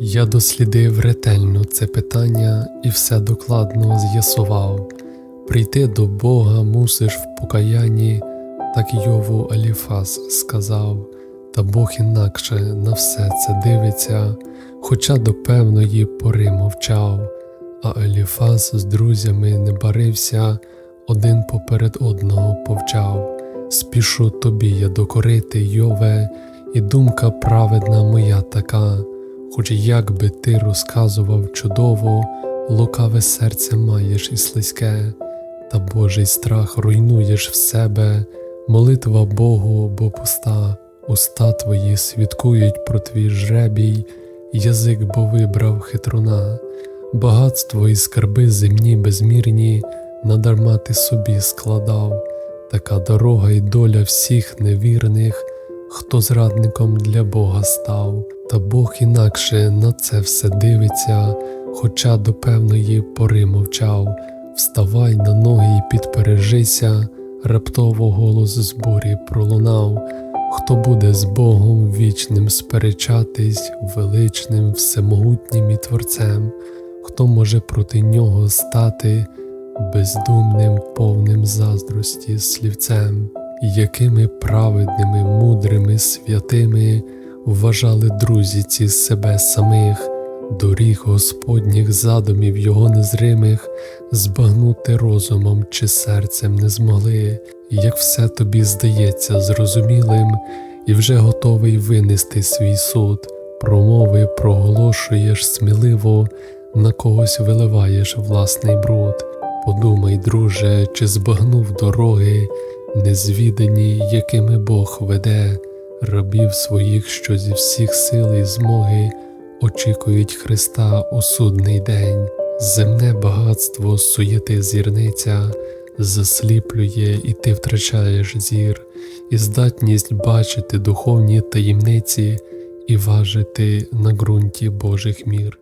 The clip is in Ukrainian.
Я дослідив ретельно це питання і все докладно з'ясував. Прийти до Бога мусиш в покаянні, так Йову Аліфас сказав, та Бог інакше на все це дивиться, хоча до певної пори мовчав, а Аліфас з друзями не барився, один поперед одного повчав. Спішу тобі я докорити, Йове, і думка праведна моя така. Хоч як би ти розказував чудово, лукаве серце маєш і слизьке, та Божий страх руйнуєш в себе, молитва Богу, бо пуста, уста твої свідкують про твій жребій, язик бо вибрав хитруна, багатство і скарби земні безмірні, надарма ти собі складав, така дорога і доля всіх невірних хто зрадником для Бога став, та Бог інакше на це все дивиться, хоча до певної пори мовчав. Вставай на ноги і підпережися, раптово голос з бурі пролунав. Хто буде з Богом вічним сперечатись, величним, всемогутнім і творцем, хто може проти нього стати бездумним, повним заздрості слівцем? якими праведними, мудрими, святими вважали друзі ці себе самих, доріг Господніх задумів його незримих, збагнути розумом чи серцем не змогли, як все тобі здається зрозумілим, і вже готовий винести свій суд, промови проголошуєш сміливо, на когось виливаєш власний бруд. Подумай, друже, чи збагнув дороги, незвідані, якими Бог веде, рабів своїх, що зі всіх сил і змоги очікують Христа у судний день, земне багатство суєти зірниця, засліплює, і ти втрачаєш зір, і здатність бачити духовні таємниці і важити на ґрунті Божих мір.